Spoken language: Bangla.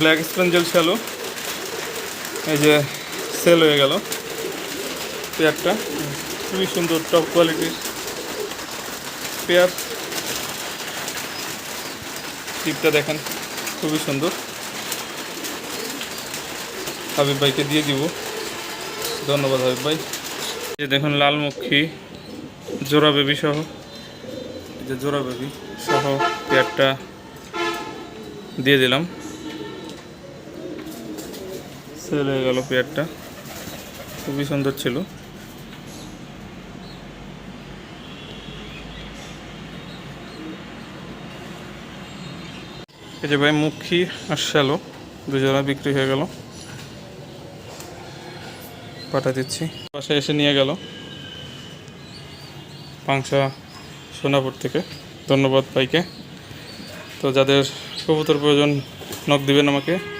Black স্পেঞ্জেল shallow. এই যে সেল হয়ে গেল পেয়ারটা। খুবই সুন্দর টপ কোয়ালিটির পেয়ার। টিপটা দেখেন, খুবই সুন্দর। হাবিব ভাইকে দিয়ে দিব। ধন্যবাদ হাবিব ভাই। যে দেখুন, লালমুখী, জোড়া বেবি সহ। যে জোড়া বেবি সহ পেয়ারটা দিয়ে দিলাম। সেল হয়ে গেল পেয়ারটা। খুবই সুন্দর ছিল। এই যে ভাই মুখী আর শ্যালো দুজোড়া বিক্রি হয়ে গেল। পাঠা দিচ্ছি। বাসায় এসে নিয়ে গেল। পাংশা সোনাপুর থেকে। ধন্যবাদ ভাইকে। তো যাদের কবুতর প্রয়োজন নক দিবেন আমাকে।